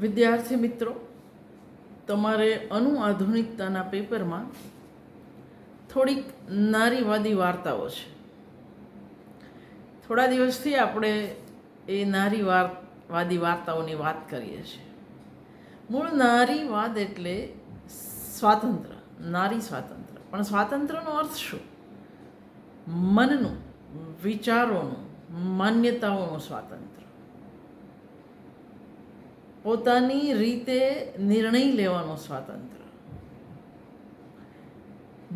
વિદ્યાર્થી મિત્રો, તમારે અનુઆધુનિકતાના પેપરમાં થોડીક નારીવાદી વાર્તાઓ છે. થોડા દિવસથી આપણે એ નારીવાદી વાદી વાર્તાઓની વાત કરીએ છીએ. મૂળ નારીવાદ એટલે સ્વાતંત્ર્ય નારી સ્વાતંત્ર્ય પણ સ્વાતંત્ર્યનો અર્થ શું? મનનું, વિચારોનું, માન્યતાઓનું સ્વાતંત્ર્ય પોતાની રીતે નિર્ણય લેવાનો સ્વાતંત્ર્ય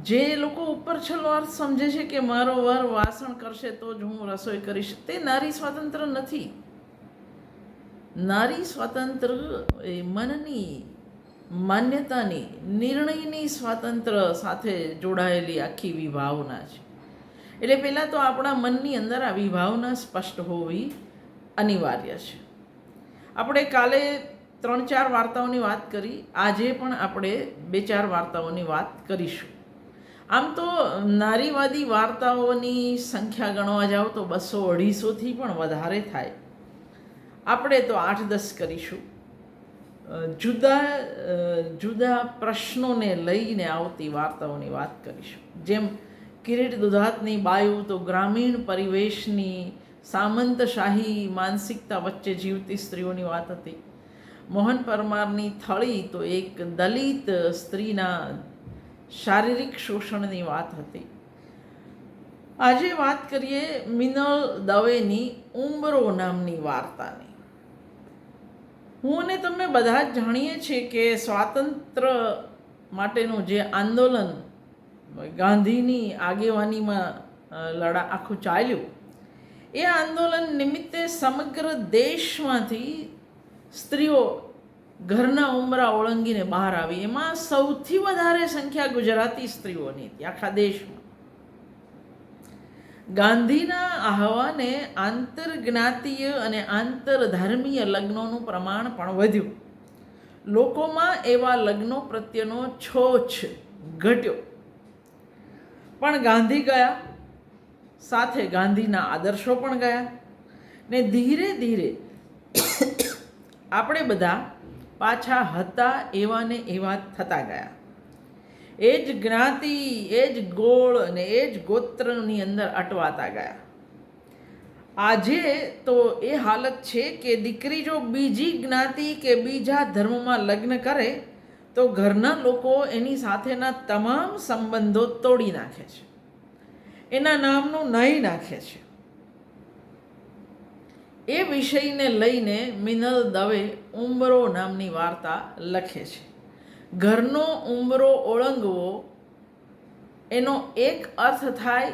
જે લોકો ઉપર છલવાર સમજે છે કે મારો વર વાસણ કરશે તો જ હું રસોઈ કરીશ, તે નારી સ્વાતંત્ર્ય નથી. નારી સ્વાતંત્ર એ મનની માન્યતાની, નિર્ણયની સ્વાતંત્ર્ય સાથે જોડાયેલી આખી વિભાવના છે. એટલે પહેલાં તો આપણા મનની અંદર આ વિભાવના સ્પષ્ટ હોવી અનિવાર્ય છે. આપણે કાલે ત્રણ ચાર વાર્તાઓની વાત કરી, આજે પણ આપણે બે ચાર વાર્તાઓની વાત કરીશું. આમ તો નારીવાદી વાર્તાઓની સંખ્યા ગણવા જાઓ તો બસો અઢીસોથી પણ વધારે થાય. આપણે તો આઠ દસ કરીશું. જુદા જુદા પ્રશ્નોને લઈને આવતી વાર્તાઓની વાત કરીશું. જેમ કિરીટ દુધાતની બાયુ તો ગ્રામીણ પરિવેશની સામંતશાહી માનસિકતા વચ્ચે જીવતી સ્ત્રીઓની વાત હતી. મોહન પરમારની થળી તો એક દલિત સ્ત્રીના શારીરિક શોષણની વાત હતી. આજે વાત કરીએ મિનલ દવેની ઉંબરો નામની વાર્તાની. હું અને તમે બધા જ જાણીએ છીએ કે સ્વાતંત્ર માટેનું જે આંદોલન ગાંધીની આગેવાનીમાં લડા આખું ચાલ્યું એ આંદોલન નિમિત્તે સમગ્ર દેશમાંથી સ્ત્રીઓ ઘરના ઉમરા ઓળંગીને બહાર આવી. એમાં સૌથી વધારે સંખ્યા ગુજરાતી સ્ત્રીઓની હતી, આખા દેશમાં. ગાંધીના આહવાને આંતરજ્ઞાતીય અને આંતરધર્મીય લગ્નોનું પ્રમાણ પણ વધ્યું. લોકોમાં એવા લગ્નો પ્રત્યેનો છોછ ઘટ્યો. પણ ગાંધી ગયા. સાથે ગાંધીના આદર્શો પણ ગયા ને ધીરે ધીરે આપણે બધા પાછા હતા એવા ને એવા થતા ગયા. એ જ જ્ઞાતિ, એ જ ગોળ અને એ જ ગોત્રની અંદર અટવાતા ગયા. આજે તો એ હાલત છે કે દીકરી જો બીજી જ્ઞાતિ કે બીજા ધર્મમાં લગ્ન કરે તો ઘરના લોકો એની સાથેના તમામ સંબંધો તોડી નાખે છે. એના નામનું નહીં નાખે છે. એ વિષયને લઈને મિનલ દવે ઉંબરો નામની વાર્તા લખે છે. ઘરનો ઉંબરો ઓળંગવો, એનો એક અર્થ થાય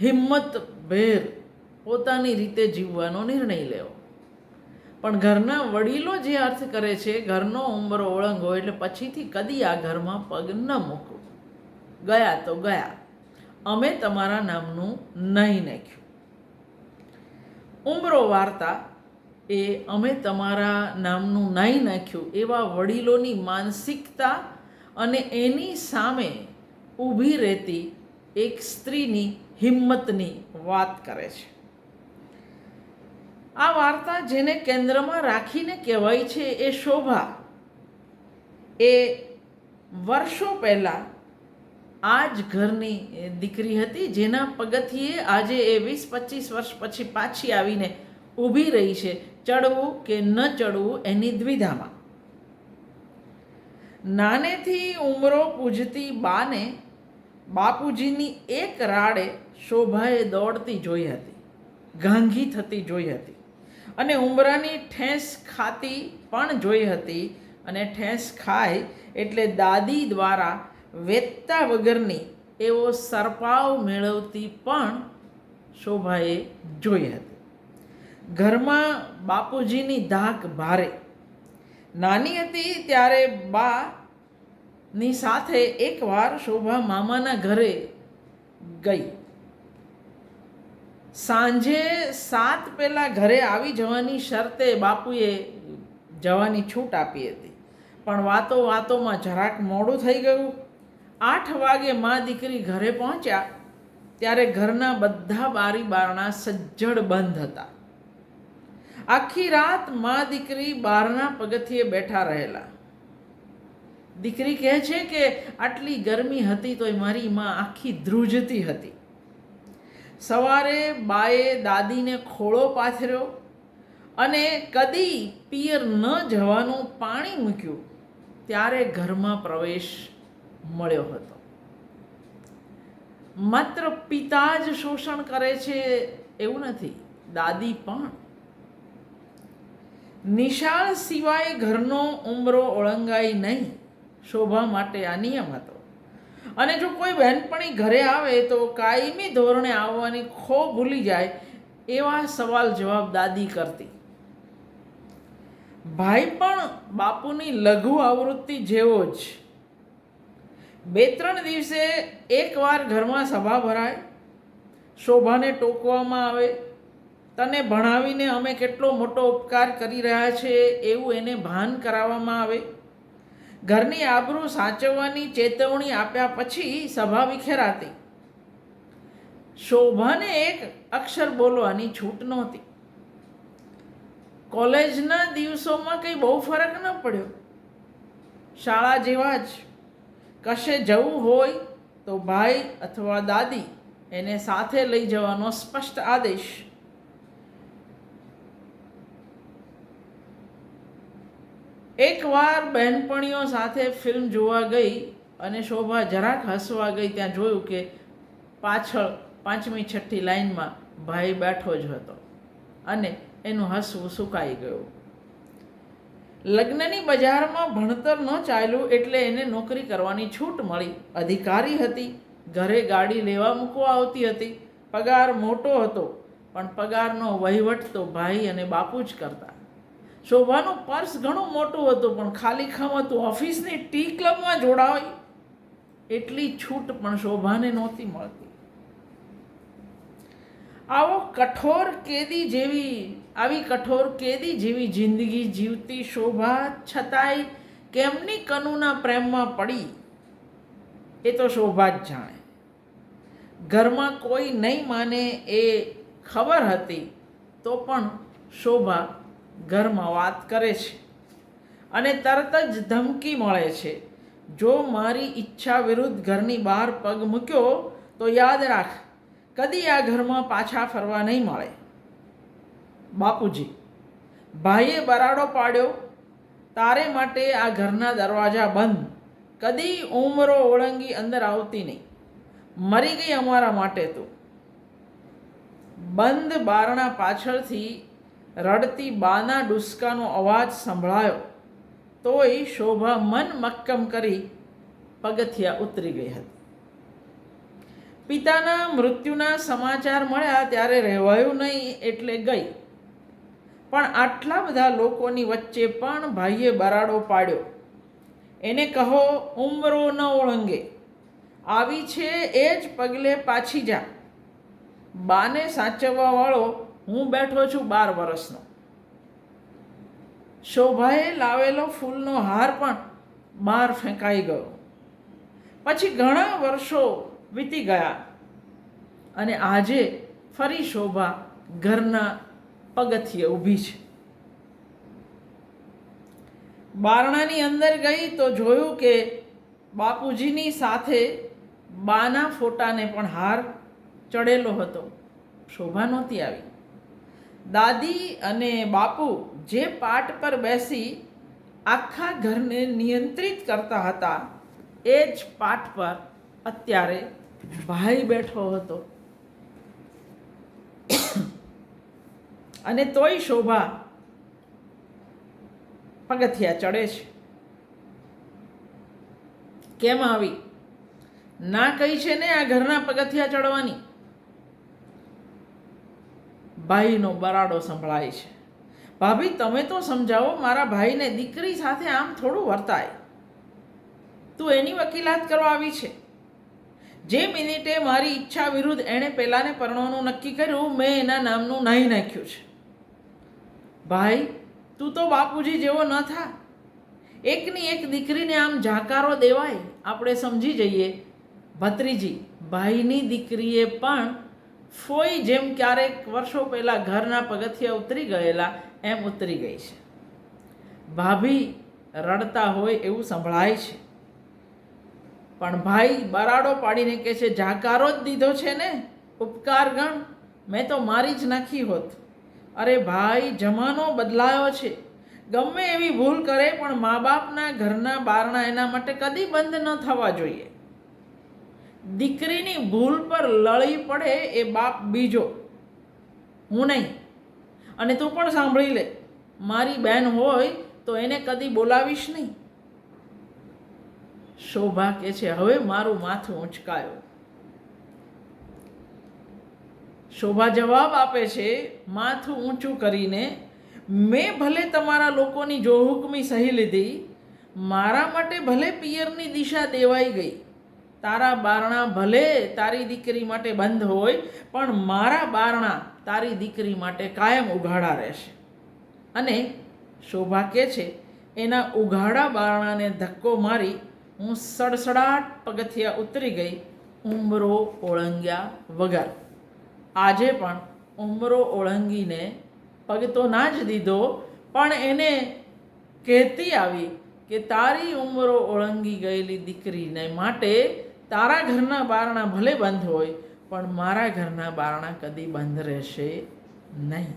હિંમત ભેર પોતાની રીતે જીવવાનો નિર્ણય લેવો. પણ ઘરના વડીલો જે અર્થ કરે છે, ઘરનો ઉંબરો ઓળંગો એટલે પછીથી કદી આ ઘરમાં પગ ન મૂકો ગયા તો ગયા. અમે તમારા નામનું નહીં નાખ્યું. ઉંબરો વાર્તા એ અમે તમારા નામનું નહીં નાખ્યું એવા વડીલોની માનસિકતા અને એની સામે ઊભી રહેતી એક સ્ત્રીની હિંમતની વાત કરે છે. આ વાર્તા જેને કેન્દ્રમાં રાખીને કહેવાય છે એ શોભા. એ વર્ષો પહેલાં આ જ ઘરની દીકરી હતી, જેના પગથિયે આજે એ વીસ, પચીસ વર્ષ પછી પાછી આવીને ઊભી રહી છે. ચડવું કે ન ચડવું એની દ્વિધામાં. નાનેથી ઉમરો પૂજતી બાને બાપુજીની એક રાડે શોભાએ દોડતી જોઈ હતી. ગાંગી થતી જોઈ હતી. અને ઉમરાની ઠેસ ખાતી પણ જોઈ હતી. અને ઠેસ ખાય એટલે દાદી દ્વારા વેચતા વગરની એવો સરપાવ મેળવતી પણ શોભાએ જોઈ હતી. ઘરમાં બાપુજીની ધાક ભારે. નાની હતી ત્યારે બા ની સાથે એકવાર શોભા મામાના ઘરે ગઈ. સાંજે સાત પહેલાં ઘરે આવી જવાની શરતે બાપુએ જવાની છૂટ આપી હતી. પણ વાતો વાતોમાં જરાક મોડું થઈ ગયું. આઠ વાગે મા દીકરી ઘરે પહોંચ્યા, ત્યારે ઘરના બધા બારી બારણા સજ્જડ બંધ હતા. આખી રાત મા દીકરી બારના પગથિયે બેઠા રહેલા. દીકરી કહે છે કે આટલી ગરમી હતી તોય મારી માં આખી ધ્રુજતી હતી. સવારે બાએ દાદીને ખોળો પાથર્યો અને કદી પિયર ન જવાનું પાણી મૂક્યું. ત્યારે ઘરમાં પ્રવેશ મળ્યો હતો. માત્ર પિતા જ શોષણ કરે છે એવું નથી, દાદી પણ. નિશાળ સિવાય ઘરનો ઉમરો ઓળંગાય નહીં, શોભા માટે આ નિયમ હતો. અને જો કોઈ બહેનપણી ઘરે આવે તો કાયમી ધોરણે આવવાની ખો ભૂલી જાય એવા સવાલ જવાબ દાદી કરતી. ભાઈ પણ બાપુની લઘુ આવૃત્તિ જેવો જ. બે ત્રણ દિવસે એકવાર ઘરમાં સભા ભરાય, શોભાને ટોકવામાં આવે, તને ભણાવીને અમે કેટલો મોટો ઉપકાર કરી રહ્યા છે એવું એને ભાન કરાવવામાં આવે. ઘરની આબરૂ સાચવવાની ચેતવણી આપ્યા પછી સભા વિખેરાતી. શોભાને એક અક્ષર બોલવાની છૂટ નહોતી. કોલેજના દિવસોમાં કંઈ બહુ ફરક ન પડ્યો. શાળા જેવા જ કશે જવું હોય તો ભાઈ અથવા દાદી એને સાથે લઈ જવાનો સ્પષ્ટ આદેશ. એકવાર બહેનપણીઓ સાથે ફિલ્મ જોવા ગઈ અને શોભા જરાક હસવા ગઈ, ત્યાં જોયું કે પાછળ પાંચમી છઠ્ઠી લાઈનમાં ભાઈ બેઠો જ હતો અને એનું હસવું સુકાઈ ગયું. લગ્નની બજારમાં ભણતર ન ચાલ્યું એટલે એને નોકરી કરવાની છૂટ મળી. અધિકારી હતી. ઘરે ગાડી લેવા મૂકવા આવતી હતી. પગાર મોટો હતો, પણ પગારનો વહીવટ તો ભાઈ અને બાપુ જ કરતા. શોભાનું પર્સ ઘણું મોટું હતું, પણ ખાલી ખમ હતું. ઓફિસની ટી ક્લબમાં જોડાવી. એટલી છૂટ પણ શોભાને નહોતી મળતી. આવો કઠોર કેદી જેવી, આવી કઠોર કેદી જેવી જિંદગી જીવતી શોભા છતાંય કેમની કનુના પ્રેમમાં પડી? એ તો શોભા જ જાણે. ઘરમાં કોઈ નહીં માને એ ખબર હતી, તો પણ શોભા ઘરમાં વાત કરે છે. અને તરત જ ધમકી મળે છે. જો મારી ઈચ્છા વિરુદ્ધ ઘરની બહાર પગ મૂક્યો, તો યાદ રાખ કદી આ ઘરમાં પાછા ફરવા નહીં મળે. બાપુજી, ભાઈએ બરાડો પાડ્યો. તારે માટે આ ઘરના દરવાજા બંધ. કદી ઉમરો ઓળંગી અંદર આવતી નહીં. મરી ગઈ અમારા માટે તો. બંધ બારણા પાછળથી રડતી બાના ડુસકાનો અવાજ સંભળાયો. તોય શોભા મન મક્કમ કરી પગથિયા ઉતરી ગઈ હતી. પિતાના મૃત્યુના સમાચાર મળ્યા ત્યારે રહેવાયું નહીં એટલે ગઈ. પણ આટલા બધા લોકોની વચ્ચે પણ ભાઈએ બરાડો પાડ્યો. એને કહો, ઉમરો ન ઓળંગે. આવી છે એ જ પગલે પાછી જા. બાને સાચવવાવાળો હું બેઠો છું બાર વર્ષનો શોભાએ લાવેલો ફૂલનો હાર પણ બહાર ફેંકાઈ ગયો. પછી ઘણા વર્ષો વીતી ગયા. અને આજે ફરી શોભા ઘરના પગથિયે ઊભી છે. બારણાની અંદર ગઈ તો જોયું કે બાપુજીની સાથે બાના ફોટાને પણ હાર ચડેલો હતો. શોભા નહોતી આવી. દાદી અને બાપુ જે પાટ પર બેસી આખા ઘરને નિયંત્રિત કરતા હતા, એ જ પાટ પર અત્યારે ભાઈ બેઠો હતો. અને તોય શોભા પગથિયા ચડે છે. કેમ આવી? ના કહી છે ને આ ઘરના પગથિયા ચડવાની? ભાઈનો બરાડો સંભળાય છે. ભાભી, તમે તો સમજાવો, મારા ભાઈને દીકરી સાથે આમ થોડું વર્તાય. તું એની વકીલાત કરવા આવી છે? જે મિનિટે મારી ઈચ્છા વિરુદ્ધ એણે પહેલાંને પરણવાનું નક્કી કર્યું, મેં એના નામનું નાહી નાખ્યું છે. ભાઈ, તું તો બાપુજી જેવો ન થા. એકની એક દીકરીને આમ જાકારો દેવાય, આપણે સમજી જઈએ. ભત્રીજી, ભાઈની દીકરીએ પણ ફોઈ જેમ ક્યારેક વર્ષો પહેલાં ઘરના પગથિયા ઉતરી ગયેલા, એમ ઉતરી ગઈ છે. ભાભી રડતા હોય એવું સંભળાય છે. પણ ભાઈ બરાડો પાડીને કહે છે જાકારો જ દીધો છે ને ઉપકાર ગણ મેં તો મારી જ નાખી હોત. અરે ભાઈ, જમાનો બદલાયો છે. ગમે એવી ભૂલ કરે, પણ મા બાપના ઘરના બારણા એના માટે કદી બંધ ન થવા જોઈએ. દીકરીની ભૂલ પર લળી પડે એ બાપ બીજો. હું નહીં. અને તું પણ સાંભળી લે. મારી બહેન હોય તો એને કદી બોલાવીશ નહીં. શોભા કે છે, હવે મારું માથું ઉંચકાયું શોભા જવાબ આપે છે, માથું ઊંચું કરીને મેં ભલે તમારા લોકોની જોહુકમી સહી લીધી, મારા માટે ભલે પિયરની દિશા દેવાઈ ગઈ, તારા બારણા ભલે તારી દીકરી માટે બંધ હોય, પણ મારા બારણા તારી દીકરી માટે કાયમ ઉઘાડા રહેશે. અને શોભા કે છે, એના ઉઘાડા બારણાને ધક્કો મારી હું સડસડાટ પગથિયા ઉતરી ગઈ ઉંબરો ઓળંગ્યા વગર. આજે પણ ઉંબરો ઓળંગીને પગ તો ના જ દીધો, પણ એને કહેતી આવી કે તારી ઉમરો ઓળંગી ગયેલી દીકરીને માટે તારા ઘરના બારણા ભલે બંધ હોય, પણ મારા ઘરના બારણા કદી બંધ રહેશે નહીં.